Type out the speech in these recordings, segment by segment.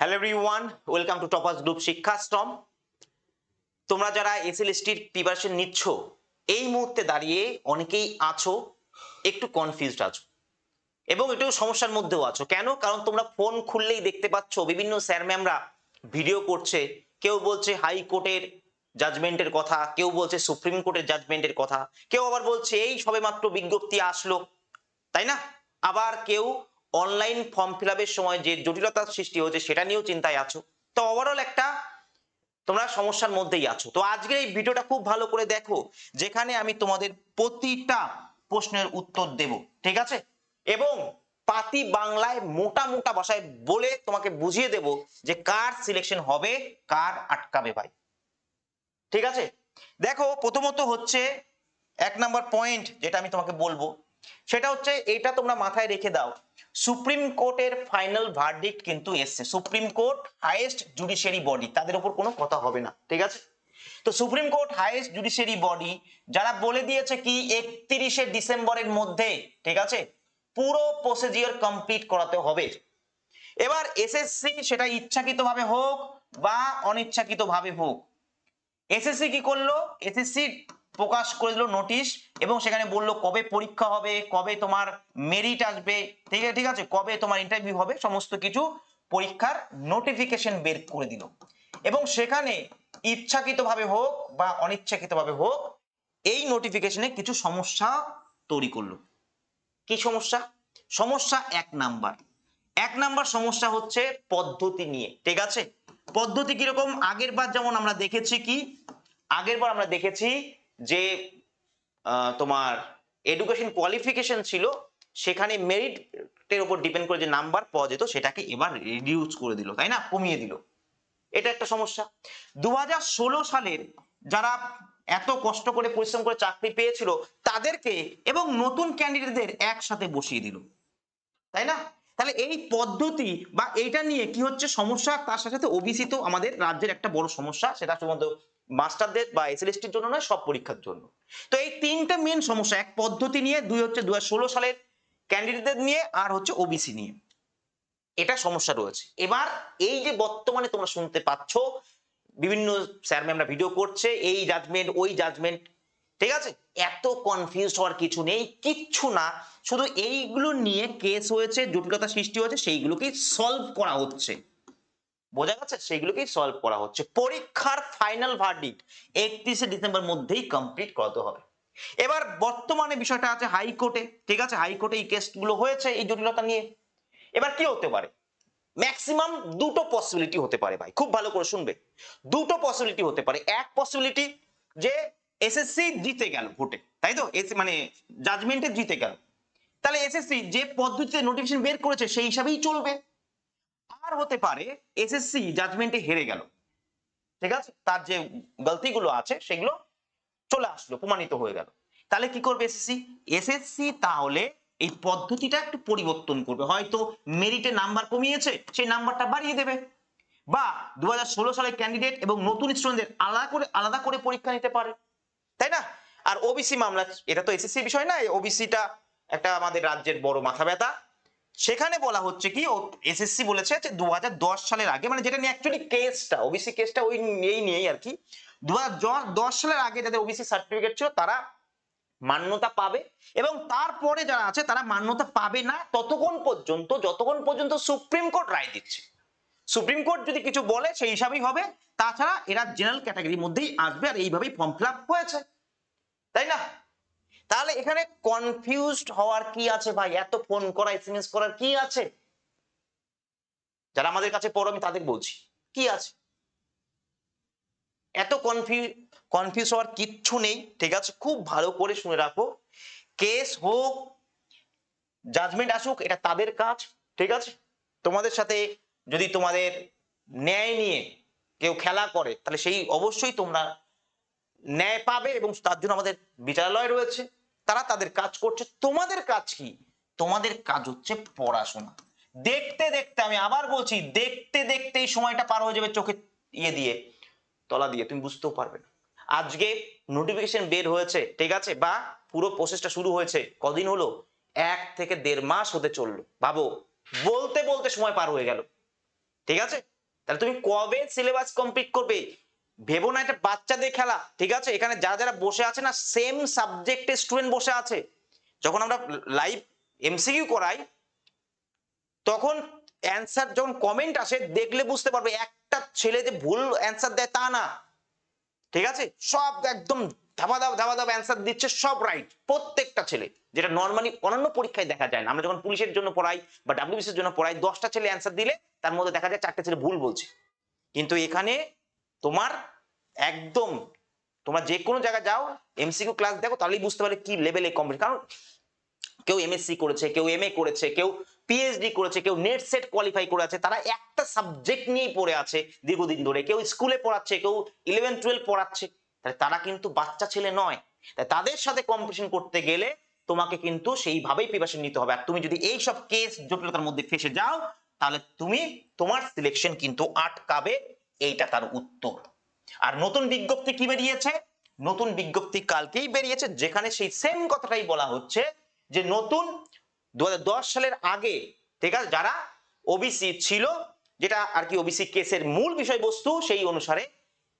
Hello everyone welcome to toppers group Shikshashram তোমরা যারা এসএলএসটির preparation নিচ্ছ, এই মুহূর্তে দাঁড়িয়ে অনেকেই আছো, একটু কনফিউজড আছো। এবং একটু সমস্যার মধ্যেও আছো। কেন? কারণ তোমরা ফোন খুললেই দেখতে পাচ্ছ, বিভিন্ন স্যার ম্যামরা ভিডিও করছে। কেউ বলছে হাইকোর্টের জাজমেন্টের কথা, কেউ বলছে সুপ্রিম কোর্টের জাজমেন্টের কথা, কেউ আবার বলছে, এই সবেমাত্র বিজ্ঞপ্তি আসলো। তাই না? আবার কেউ অনলাইন ফর্ম ফিল সময় যে জটিলতার সৃষ্টি হয়েছে সেটা নিয়েও চিন্তায় আছো? তো ওভারঅল একটা তোমরা সমস্যার মধ্যেই আছো। তো আজকের এই ভিডিওটা খুব ভালো করে দেখো, যেখানে আমি তোমাদের প্রতিটা প্রশ্নের উত্তর দেব, ঠিক আছে? এবং পাতি বাংলায় মোটা মোটা ভাষায় বলে তোমাকে বুঝিয়ে দেব যে কার সিলেকশন হবে, কার আটকাবে ভাই। ঠিক আছে? দেখো, প্রথমত হচ্ছে এক নাম্বার পয়েন্ট যেটা আমি তোমাকে বলব সেটা হচ্ছে এটা তোমরা মাথায় রেখে দাও। সুপ্রিম কোর্টের ফাইনাল ভার্ডিক্ট কিন্তু এসছে। Supreme court highest judiciary body তাদের উপর কোনো কথা হবে না, ঠিক আছে? তো supreme court highest judiciary body যারা বলে দিয়েছে কি একত্রিশে ডিসেম্বরের মধ্যে, ঠিক আছে? পুরো প্রসিজিওর কমপ্লিট করাতে হবে। এবার এসএসসি সেটা ইচ্ছাকৃতভাবে হোক বা অনিচ্ছাকৃতভাবে হোক। এসএসসি কি করল? এসএসসি প্রকাশ করে দিল নোটিশ এবং সেখানে বলল কবে পরীক্ষা হবে, কবে তোমার মেরিট আসবে, ঠিক আছে ঠিক আছে, কবে তোমার ইন্টারভিউ হবে, সমস্ত কিছু পরীক্ষার নোটিফিকেশন বের করে দিল। এবং সেখানে ইচ্ছাকৃতভাবে হোক বা অনিচ্ছাকৃতভাবে হোক, এই নোটিফিকেশনে কিছু সমস্যা তৈরি করল। কি সমস্যা? সমস্যা এক নাম্বার। এক নাম্বার সমস্যা হচ্ছে পদ্ধতি নিয়ে, ঠিক আছে? পদ্ধতি কীরকম? আগের বার যেমন আমরা দেখেছি কি? আগের বার আমরা দেখেছি যে তোমার এডুকেশন কোয়ালিফিকেশন ছিল, সেখানে মেরিটের উপর ডিপেন্ড করে যে নাম্বার পাওয়া যেত, সেটাকে এবার রিডিউস করে দিল, তাই না? কমিয়ে দিল। এটা একটা সমস্যা। দুহাজার ষোলো সালের যারা এত কষ্ট করে পরিশ্রম করে চাকরি পেয়েছিল, তাদেরকে এবং নতুন ক্যান্ডিডেটদের একসাথে বসিয়ে দিল। তাই না? তাহলে এই পদ্ধতি বা এইটা নিয়ে কি হচ্ছে সমস্যা? তার সাথে সাথে তো আমাদের রাজ্যের একটা বড় সমস্যা, সেটা শুধুমাত্র মাস্টারদের বা এসএলএসটির জন্য নয়, সব পরীক্ষার জন্য। তো এই তিনটে মেন সমস্যা, এক পদ্ধতি নিয়ে, দুই হচ্ছে দু হাজার ষোলো সালের ক্যান্ডিডেটদের নিয়ে, আর হচ্ছে ওবিসি নিয়ে। এটা সমস্যা রয়েছে। এবার এই যে বর্তমানে তোমরা শুনতে পাচ্ছ, বিভিন্ন স্যার ম্যামরা ভিডিও করছে, এই জাজমেন্ট ওই জাজমেন্ট ঠিক আছে? এত কনফিউজ হওয়ার কিছু নেই, কিচ্ছু না। শুধু এইগুলো নিয়ে কেস হয়েছে, জটিলতা সৃষ্টি হয়েছে, সেইগুলোকেই সলভ করা হচ্ছে। বোঝা গেছে সেইগুলোকেই সলভ করা হচ্ছে। পরীক্ষার ফাইনাল ভার্ডিক্ট একত্রিশে ডিসেম্বর মধ্যেই কমপ্লিট করাতে হবে। এবার বর্তমানে বিষয়টা আছে হাইকোর্টে, ঠিক আছে? হাইকোর্টে এই কেসগুলো হয়েছে এই জটিলতা নিয়ে। এবার কি হতে পারে? ম্যাক্সিমাম দুটো পসিবিলিটি হতে পারে ভাই, খুব ভালো করে শুনবে। দুটো পসিবিলিটি হতে পারে। এক পসিবিলিটি যে এসএসসি জিতে গেল ভোটে, তাই তো? মানে জাজমেন্টে জিতে গেল। তাহলে এসএসসি যে পদ্ধতিতে নোটিফিকেশন বের করেছে সেই হিসাবেই চলবে। আর হতে পারে এসএসসি জাজমেন্টে হেরে গেল। ঠিক আছে? তার যে গলতিগুলো আছে, সেগুলো চলে আসলো, প্রমাণিত হয়ে গেল। তাহলে কি করবে এসএসসি এসএসসি তাহলে এই পদ্ধতিটা একটু পরিবর্তন করবে। হয়তো মেরিটে নাম্বার কমিয়েছে, সেই নাম্বারটা বাড়িয়ে দেবে। বা দু হাজার ষোলো সালের ক্যান্ডিডেট এবং নতুন স্টুডেন্টদের আলাদা করে আলাদা করে পরীক্ষা নিতে পারে। তাই না? আর ওবিসি মামলা, এটা তো এসএসসি বিষয় না ওবিসিটা একটা আমাদের রাজ্যের বড় মাথা ব্যথা। সেখানে বলা হচ্ছে কি এসএসসি বলেছে যে দু সালের আগে মানে যেটা নিয়ে অ্যাকচুয়ালি কেসটা ওবিসি কেসটা ওই এই নিয়েই আর কি। দু সালের আগে যাদের ওবিসি সার্টিফিকেট ছিল, তারা মান্যতা পাবে এবং তারপরে যারা আছে, তারা মান্যতা পাবে না ততক্ষণ পর্যন্ত, যতক্ষণ পর্যন্ত সুপ্রিম কোর্ট রায় দিচ্ছে। সুপ্রিম কোর্ট যদি কিছু বলে, সেই হিসাবেই হবে। তাছাড়া এরা জেনারেল ক্যাটাগরির মধ্যেই আসবে আর এইভাবেই ফর্ম ফিল হয়েছে। তাই না? তাহলে এখানে কনফিউজড হওয়ার কি আছে ভাই? এত ফোন করা এসএমএস করার কি আছে? যারা আমাদের কাছে পড়ো, আমি তাদের বলছি, কি আছে? এত কনফিউ কনফিউজ হওয়ার কিচ্ছু নেই, ঠিক আছে? খুব ভালো করে শুনে রাখো। কেস হোক জাজমেন্ট আসুক, এটা তাদের কাজ, ঠিক আছে? তোমাদের সাথে যদি তোমাদের ন্যায় নিয়ে কেউ খেলা করে, তাহলে সেই অবশ্যই তোমরা ন্যায় পাবে এবং তার জন্য আমাদের বিচারালয় রয়েছে। তারা তাদের কাজ করছে। তোমাদের কাজ কি? তোমাদের কাজ হচ্ছে পড়াশোনা। দেখতে দেখতে আমি আবার বলছি, দেখতে দেখতে এই সময়টা পার হয়ে যাবে চোখে ইয়ে দিয়ে, তলা দিয়ে, তুমি বুঝতেও পারবে না। আজকে নোটিফিকেশন বের হয়েছে, ঠিক আছে? বা পুরো প্রসেসটা শুরু হয়েছে, কদিন হলো? এক থেকে দেড় মাস হতে চলল। ভাবো, বলতে বলতে সময় পার হয়ে গেল। ঠিক আছে? তাহলে তুমি কবে সিলেবাস কমপ্লিট করবে? ভেবো না এটা বাচ্চাদের খেলা, ঠিক আছে? এখানে যারা যারা বসে আছে না সেম সাবজেক্টের স্টুডেন্ট বসে আছে। যখন আমরা লাইভ এমসিকিউ করাই, তখন অ্যান্সার যখন কমেন্ট আসে, দেখলে বুঝতে পারবে একটা ছেলে যে ভুল অ্যান্সার দেয় তা না। ঠিক আছে? সব একদম ধাবা ধাপ ধাবা ধাপ অ্যান্সার দিচ্ছে, সব রাইট প্রত্যেকটা ছেলে, যেটা নর্মালি অন্যান্য পরীক্ষায় দেখা যায় না। আমরা যখন পুলিশের জন্য পড়াই বা ডাব্লিউবিসির জন্য পড়াই, দশটা ছেলে অ্যান্সার দিলে, তার মধ্যে দেখা যায় চারটে ছেলে ভুল বলছে। কিন্তু এখানে তোমার একদম, তোমরা যে কোনো জায়গায় যাও এমসিকিউ ক্লাস দেখো, তাহলেই বুঝতে পারবে কি লেভেলে কমপ্লিট কারণ কেউ এমএসসি করেছে, কেউ এমএ করেছে, কেউ পিএইচডি করেছে, কেউ নেট সেট কোয়ালিফাই করে আছে, তারা একটা সাবজেক্ট নিয়েই পড়ে আছে দীর্ঘদিন ধরে। কেউ স্কুলে পড়াচ্ছে, কেউ ইলেভেন টুয়েলভ পড়াচ্ছে। তাহলে তারা কিন্তু বাচ্চা ছেলে নয়। তাই তাদের সাথে কম্পিটিশন করতে গেলে তোমাকে কিন্তু সেইভাবেই প্রিপারেশন নিতে হবে। আর তুমি যদি এই সব কেস জটিলতার মধ্যে ফেসে যাও, তাহলে তুমি তোমার সিলেকশন কিন্তু আটকাবে। এইটা তার উত্তর। আর নতুন বিজ্ঞপ্তি কি বেরিয়েছে? নতুন বিজ্ঞপ্তি কালকেই বেরিয়েছে, যেখানে সেই সেম কথাটাই বলা হচ্ছে যে নতুন দু সালের আগে, ঠিক আছে, যারা ওবিসি ছিল, যেটা আর কি ওবিসি কেসের মূল বিষয়বস্তু, সেই অনুসারে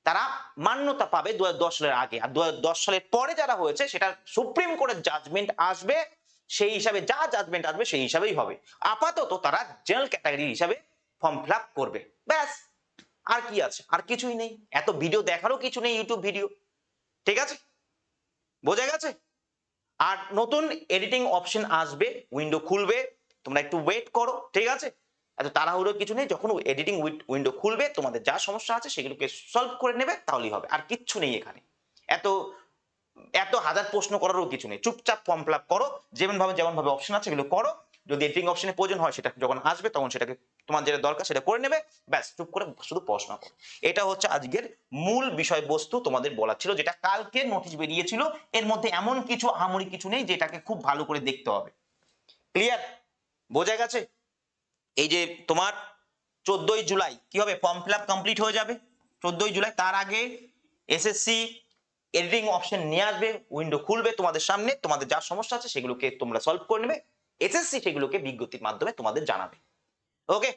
তারা মান্যতা পাবে দু সালের আগে। আর দু হাজার দশ সালের পরে যারা হয়েছে, সেটা সুপ্রিম কোর্টের জাজমেন্ট আসবে, সেই হিসাবে যা জাজমেন্ট আসবে, সেই হিসাবেই হবে। আপাতত তারা জেনারেল ক্যাটাগরি হিসাবে ফর্ম ফিল করবে। ব্যাস। আর কি আছে? আর কিছুই নেই। এত ভিডিও দেখারও কিছু নেই ইউটিউব ভিডিও ঠিক আছে? বোঝা গেছে? আর নতুন এডিটিং অপশন আসবে উইন্ডো খুলবে, তোমরা একটু ওয়েট করো, ঠিক আছে? এত তাড়াহুড়ো কিছু নেই, যখন এডিটিং উইন্ডো খুলবে, তোমাদের যা সমস্যা আছে সেগুলোকে সলভ করে নেবে, তাহলেই হবে। আর কিচ্ছু নেই এখানে। এত এত হাজার প্রশ্ন করারও কিছু নেই। চুপচাপ ফর্ম ফিল আপ করো যেমন ভাবে যেমন ভাবে অপশন আছে সেগুলো করো। যদি এডিটিং অপশনে প্রয়োজন হয়, সেটা যখন আসবে, তখন সেটাকে তোমার যেটা দরকার সেটা করে নেবে, ব্যাস, চুপ করে শুধু পড়াশোনা করো। এটা হচ্ছে আজকের মূল বিষয়বস্তু তোমাদের বলার ছিল, যেটা কালকে নোটিশ বেরিয়েছিল। এর মধ্যে এমন কিছু আহামরি কিছু নেই যেটাকে খুব ভালো করে দেখতে হবে। ক্লিয়ার বোঝা গেছে? এই যে তোমার চোদ্দই জুলাই, কি হবে? ফর্ম ফিল কমপ্লিট হয়ে যাবে। চোদ্দই জুলাই, তার আগে এসএসসি এডিটিং অপশন নিয়ে আসবে উইন্ডো খুলবে তোমাদের সামনে, তোমাদের যা সমস্যা আছে সেগুলোকে তোমরা সলভ করে নেবে। এসএসসি সেগুলোকে বিজ্ঞপ্তির মাধ্যমে তোমাদের জানাবে। ওকে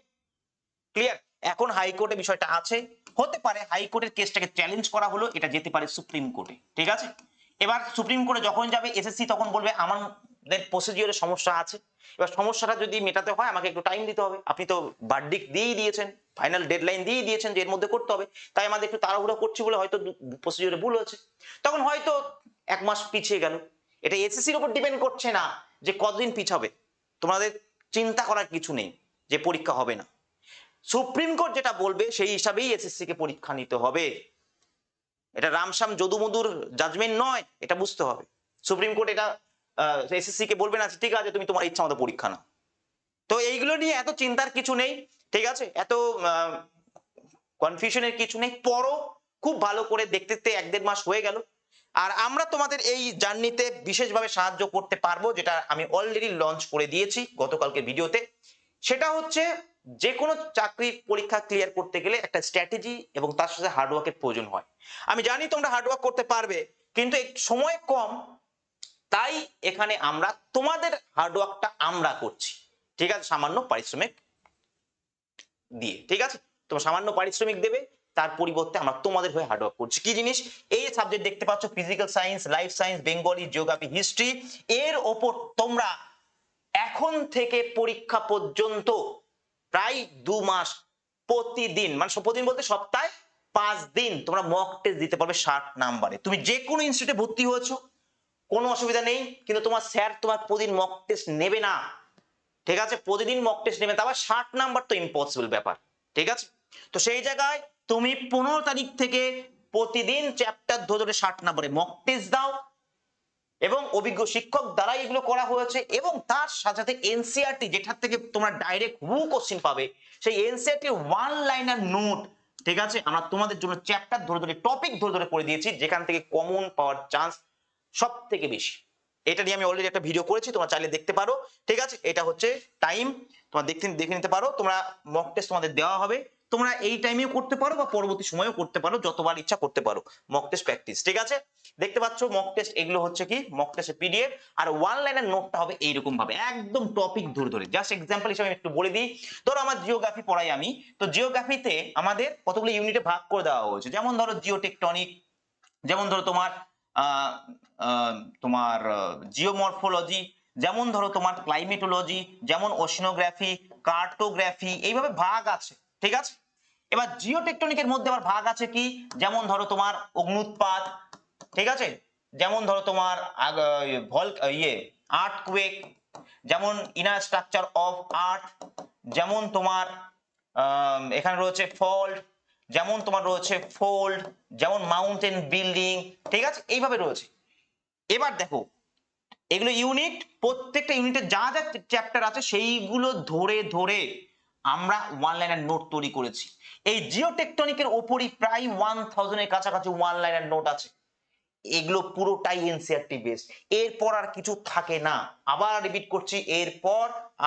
ক্লিয়ার এখন হাইকোর্টে বিষয়টা আছে। হতে পারে হাইকোর্টের কেসটাকে চ্যালেঞ্জ করা হলো, এটা যেতে পারে সুপ্রিম কোর্টে ঠিক আছে? এবার সুপ্রিম কোর্টে যখন যাবে এসএসসি তখন বলবে, আমাদের প্রসিডিওরে সমস্যা আছে। এবার সমস্যাটা যদি মেটাতে হয়, আমাকে একটু টাইম দিতে হবে। আপনি তো বার্ডিক দিয়েই দিয়েছেন ফাইনাল ডেডলাইন দিয়ে দিয়েছেন যে এর মধ্যে করতে হবে। তাই আমাদের একটু তাড়াহুড়ো করছি বলে হয়তো প্রসিডিওরে ভুল হয়েছে। তখন হয়তো এক মাস পিছিয়ে গেল। এটা এসএসসির উপর ডিপেন্ড করছে না যে কতদিন পিছাবে। তোমাদের চিন্তা করার কিছু নেই। যে পরীক্ষা হবে না। সুপ্রিম কোর্ট যেটা বলবে সেই হিসাবেই এসএসসি কে পরীক্ষা নিতে হবে। এটা রামশ্যাম যদুমধুর জাজমেন্ট নয়, এটা বুঝতে হবে। সুপ্রিম কোর্ট এটা এসএসসি কে বলবে না ঠিক আছে, তুমি তোমার ইচ্ছা মতো পরীক্ষা নাও। তো এইগুলো নিয়ে এত চিন্তার কিছু নেই, ঠিক আছে? এত কনফিউশনের কিছু নেই। পরও খুব ভালো করে দেখতে এক দেড় মাস হয়ে গেল। আর আমরা তোমাদের এই জার্নিতে বিশেষভাবে সাহায্য করতে পারব, যেটা আমি অলরেডি লঞ্চ করে দিয়েছি গতকালকে ভিডিওতে সেটা হচ্ছে যে কোনো চাকরির পরীক্ষা ক্লিয়ার করতে গেলে একটা স্ট্র্যাটেজি এবং তার সাথে হার্ডওয়ার্কের প্রয়োজন হয়। আমি জানি তোমরা হার্ডওয়ার্ক করতে পারবে, কিন্তু সময় কম, তাই এখানে আমরা তোমাদের হার্ডওয়ার্কটা আমরা করছি। ঠিক আছে? সামান্য পারিশ্রমিক দিয়ে। ঠিক আছে? তোমার সামান্য পারিশ্রমিক দেবে, তার পরিবর্তে আমরা তোমাদের হয়ে হার্ডওয়ার্ক করছি। কি জিনিস? এই সাবজেক্ট দেখতে পাচ্ছ physical science life science Bengali geography history এর ওপর তোমরা এখন থেকে পরীক্ষা পর্যন্ত প্রায় দু মাস প্রতিদিন মানে প্রতিদিন বলতে সপ্তাহে পাঁচ দিন তোমরা মক টেস্ট দিতে পারবে ষাট নাম্বারে। তুমি যে কোনো ইনস্টিটিউটে ভর্তি হয়েছো, কোনো অসুবিধা নেই, কিন্তু তোমার স্যার তোমার প্রতিদিন মক টেস্ট নেবে না। ঠিক আছে? প্রতিদিন মক টেস্ট নেবে তারপর ষাট নাম্বার তো ইম্পসিবল ব্যাপার। ঠিক আছে? তো সেই জায়গায় তুমি পনেরো তারিখ থেকে প্রতিদিন চ্যাপ্টার ধরে ষাট নাম্বারে মক টেস্ট দাও এবং অভিজ্ঞ শিক্ষক দ্বারাই এগুলো করা হয়েছে এবং তার সাথে সাথে এনসিআরটি যেটার থেকে তোমরা ডাইরেক্ট হু কোশ্চিন পাবে, সেই এনসিআরটি ওয়ান লাইনার নোট ঠিক আছে? আমরা তোমাদের জন্য চ্যাপ্টার ধরে ধরে টপিক ধরে ধরে করে দিয়েছি, যেখান থেকে কমন পাওয়ার চান্স সব থেকে বেশি। এটা নিয়ে আমি অলরেডি একটা ভিডিও করেছি, তোমরা চাইলে দেখতে পারো, ঠিক আছে? এটা হচ্ছে টাইম তোমরা দেখতে, দেখে নিতে পারো, তোমরা মক টেস্ট তোমাদের দেওয়া হবে। তোমরা এই টাইমেও করতে পারো বা পরবর্তী সময়েও করতে পারো, যতবার ইচ্ছা করতে পারো। মক টেস্ট প্র্যাকটিস ঠিক আছে? দেখতে পাচ্ছ মক টেস্ট এগুলো হচ্ছে কি? মক টেস্টের পিডিএফ আর ওয়ান লাইনের নোটটা হবে এইরকম ভাবে একদম টপিক ধরে ধরে। জাস্ট এক্সাম্পল হিসেবে একটু বলে দিই। ধরো আমার জিওগ্রাফি পড়াই আমি। তো জিওগ্রাফিতে আমাদের কতগুলো ইউনিটে ভাগ করে দেওয়া হয়েছে? যেমন ধরো জিওটেকটনিক যেমন ধরো তোমার তোমার জিওমরফোলজি যেমন ধরো তোমার ক্লাইমেটোলজি যেমন ওশনোগ্রাফি কার্টোগ্রাফি এইভাবে ভাগ আছে, ঠিক আছে? এবার জিওটেকটনিকের মধ্যে আবার ভাগ আছে কি? যেমন ধরো তোমার অগ্নুৎপাত, ঠিক আছে? যেমন ধরো তোমার ইয়ে আর্ট কুয়েক যেমন ইনার স্ট্রাকচার অফ আর্থ যেমন তোমার এখানে রয়েছে ফল্ট যেমন তোমার রয়েছে ফোল্ড যেমন মাউন্টেন বিল্ডিং ঠিক আছে? এইভাবে রয়েছে। এবার দেখো, এগুলো ইউনিট প্রত্যেকটা ইউনিটের যা যা চ্যাপ্টার আছে, সেইগুলো ধরে ধরে আমরা ওয়ান লাইনার নোট তৈরি করেছি। এই জিওটেকটনিকের ওপরই প্রায় ওয়ান থাউজেন্ডের কাছাকাছি ওয়ান লাইনার নোট আছে। এগুলো পুরোটাই এনসিআরটি বেস এরপর আর কিছু থাকে না। আবার রিপিট করছি, এরপর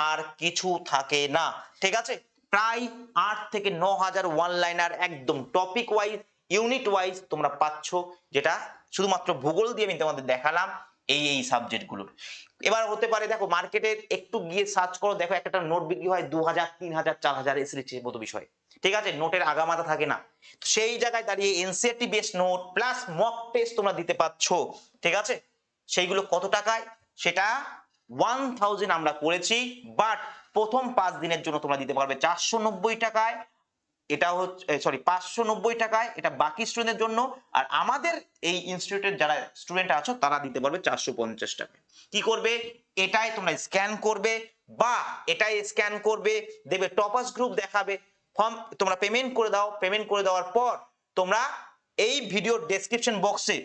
আর কিছু থাকে না। ঠিক আছে? প্রায় আট থেকে ন হাজার ওয়ান লাইনার একদম টপিক ওয়াইজ ইউনিট ওয়াইজ তোমরা পাচ্ছ, যেটা শুধুমাত্র ভূগোল দিয়ে আমি তোমাদের দেখালাম। এই এই সাবজেক্টগুলো এবার হতে পারে, দেখো মার্কেটে একটু গিয়ে সার্চ করো, দেখো, একটা নোট বিক্রি হয় দু হাজার, তিন হাজার, চার হাজার এসির মতো বিষয়। ঠিক আছে? নোটের আগামাথা থাকে না। সেই জায়গায় দাঁড়িয়ে NCERT base note plus mock test তোমরা দিতে পারছ। ঠিক আছে? সেইগুলো কত টাকায়? সেটা ওয়ান থাউজেন্ড আমরা করেছি বাট প্রথম পাঁচ দিনের জন্য তোমরা দিতে পারবে চারশো নব্বই টাকায়। এটা হচ্ছে সরি পাঁচশো নব্বই টাকায় এটা বাকি স্টুডেন্টের জন্য, আর আমাদের এই ইনস্টিটিউটের যারা স্টুডেন্ট আছো, তারা দিতে পারবে চারশো পঞ্চাশ টাকা কি করবে? এটাই তোমরা স্ক্যান করবে, বা এটাই স্ক্যান করবে দেবে টপাস গ্রুপ দেখাবে। ফর্ম তোমরা পেমেন্ট করে দাও পেমেন্ট করে দেওয়ার পর তোমরা এই ভিডিওর ডেসক্রিপশন বক্সে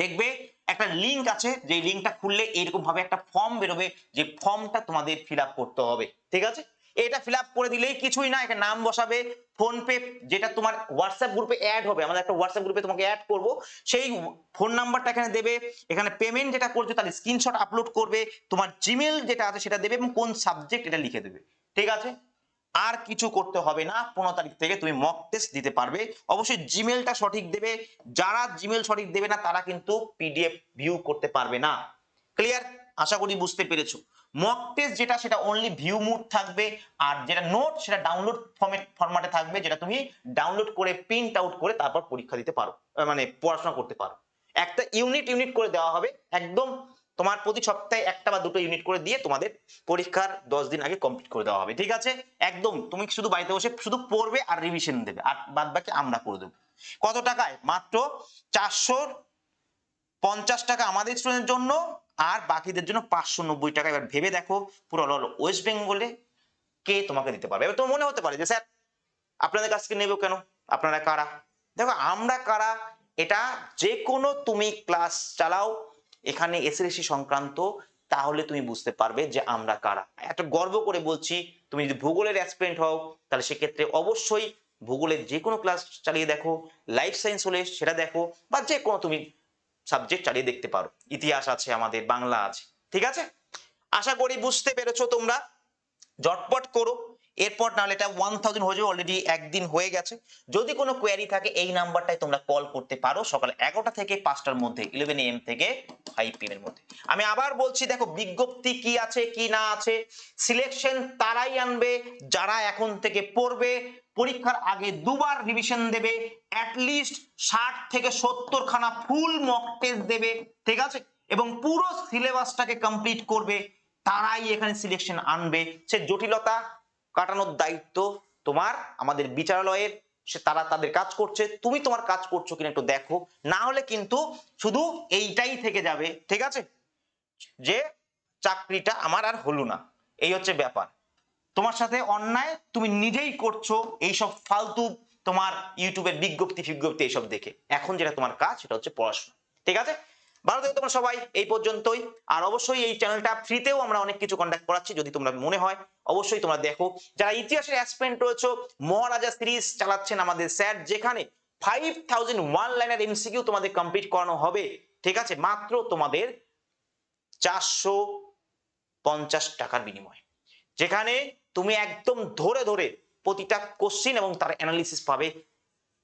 দেখবে একটা লিংক আছে যে লিঙ্কটা খুললে এরকম ভাবে একটা ফর্ম বেরোবে, যে ফর্মটা তোমাদের ফিল করতে হবে। ঠিক আছে? এটা ফিল করে দিলেই কিছুই না একটা নাম বসাবে ফোন পে যেটা তোমার হোয়াটসঅ্যাপ গ্রুপে অ্যাড হবে, আমাদের একটা হোয়াটসঅ্যাপ গ্রুপে তোমাকে অ্যাড করব, সেই ফোন নাম্বারটা এখানে দেবে, এখানে পেমেন্ট যেটা করছ তার স্ক্রিনশট আপলোড করবে, তোমার জিমেল যেটা আছে সেটা দেবে এবং কোন সাবজেক্ট এটা লিখে দেবে, ঠিক আছে? আর কিছু করতে হবে না, পনেরো তারিখ থেকে তুমি মক টেস্ট দিতে পারবে, অবশ্যই জিমেলটা সঠিক দেবে, যারা জিমেল সঠিক দেবে না, তারা কিন্তু পিডিএফ ভিউ করতে পারবে না ক্লিয়ার আশা করি বুঝতে পেরেছ। মক টেস্ট যেটা, সেটা অনলি ভিউ মুড থাকবে আর যেটা নোট সেটা ডাউনলোড ফর্মেট ফরম্যাটে থাকবে, যেটা তুমি ডাউনলোড করে প্রিন্ট আউট করে তারপর পরীক্ষা দিতে পারো মানে পড়াশোনা করতে পারো। একটা ইউনিট ইউনিট করে দেওয়া হবে, একদম তোমার প্রতি সপ্তাহে একটা বা দুটো ইউনিট করে দিয়ে তোমাদের পরীক্ষার দশ দিন আগে কমপ্লিট করে দেওয়া হবে, ঠিক আছে? একদম, তুমি শুধু বাড়িতে বসে শুধু পড়বে আর রিভিশন দেবে, আর বাদ বাকি আমরা করে দেবো। কত টাকায়? মাত্র চারশো পঞ্চাশ টাকা আমাদের স্টুডেন্টের জন্য আর বাকিদের জন্য পাঁচশো নব্বই টাকা। এবার ভেবে দেখো, পুরো লল ওয়েস্ট বেঙ্গলে কে তোমাকে দিতে পারবে? এবার তোমার মনে হতে পারে যে, স্যার, আপনাদের কাছ থেকে নেব কেন? আপনারা কারা? দেখো, আমরা কারা? এটা যে কোনো তুমি ক্লাস চালাও, এখানে এসএসসি সংক্রান্ত, তাহলে তুমি বুঝতে পারবে যে আমরা কারা। এত গর্ব করে বলছি, তুমি যদি ভূগোলের অ্যাসপিরেন্ট হও, তাহলে সেক্ষেত্রে অবশ্যই ভূগোলের যে কোনো ক্লাস চালিয়ে দেখো লাইফ সায়েন্স হলে সেটা দেখো, বা যে কোনো তুমি সাবজেক্ট চালিয়ে দেখতে পারো। ইতিহাস আছে, আমাদের বাংলা আছে। ঠিক আছে? আশা করি বুঝতে পেরেছ তোমরা। জটপট করো। এরপর নাহলে এটা ওয়ান থাউজেন্ড হয়ে যাবে অলরেডি একদিন হয়ে গেছে। যদি কোনো কোয়ারি থাকে, এই নাম্বারটায় তোমরা কল করতে পারো সকাল এগারোটা থেকে পাঁচটার মধ্যে ইলেভেন এম থেকে ফাইভ পিএম এর মধ্যে। আমি আবার বলছি, দেখো বিজ্ঞপ্তি কি আছে, কি না আছে সিলেকশন তারাই আনবে, যারা এখন থেকে পড়বে পরীক্ষার আগে দুবার রিভিশন দেবে অ্যাটলিস্ট ষাট থেকে সত্তর খানা ফুল মক টেস্ট দেবে, ঠিক আছে? এবং পুরো সিলেবাসটাকে কমপ্লিট করবে, তারাই এখানে সিলেকশন আনবে। সে জটিলতা কাটানোর দায়িত্ব তোমার, আমাদের বিচারালয়ের, সে তারা তাদের কাজ করছে, তুমি তোমার কাজ করছ কিনা একটু দেখো। না হলে কিন্তু শুধু এইটাই থেকে যাবে, ঠিক আছে? যে চাকরিটা আমার আর হলো না। এই হচ্ছে ব্যাপার। তোমার সাথে অন্যায় তুমি নিজেই করছ এইসব ফালতু তোমার ইউটিউবের বিজ্ঞপ্তি ফিজ্ঞপ্তি এইসব দেখে। এখন যেটা তোমার কাজ সেটা হচ্ছে পড়াশোনা। ঠিক আছে? ভালো থেকো তোমরা সবাই, এই পর্যন্তই। আর অবশ্যই এই চ্যানেলটা ফ্রিতেও আমরা অনেক কিছু কন্ডাক্ট করাচ্ছি, যদি তোমরা মনে হয়, অবশ্যই তোমরা দেখো। যারা ইতিহাসের অ্যাসপেন্ট রয়েছে, মহারাজা সিরিজ চালাচ্ছেন আমাদের স্যার, যেখানে ফাইভ থাউজেন্ড ওয়ান লাইনের এমসিকিউ তোমাদের কমপ্লিট করানো হবে। ঠিক আছে? মাত্র তোমাদের চারশো পঞ্চাশ টাকার বিনিময়ে। যেখানে তুমি একদম ধরে ধরে প্রতিটা কোশ্চিন এবং তার অ্যানালিসিস পাবে।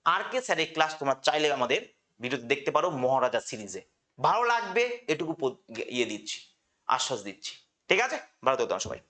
আর কে স্যারের ক্লাস তোমরা চাইলে আমাদের ভিডিওতে দেখতে পারো মহারাজা সিরিজে ভালো লাগবে, এটুকু ইয়ে দিচ্ছি, আশ্বাস দিচ্ছি। ঠিক আছে? ভালো থাকো তোমরা সবাই।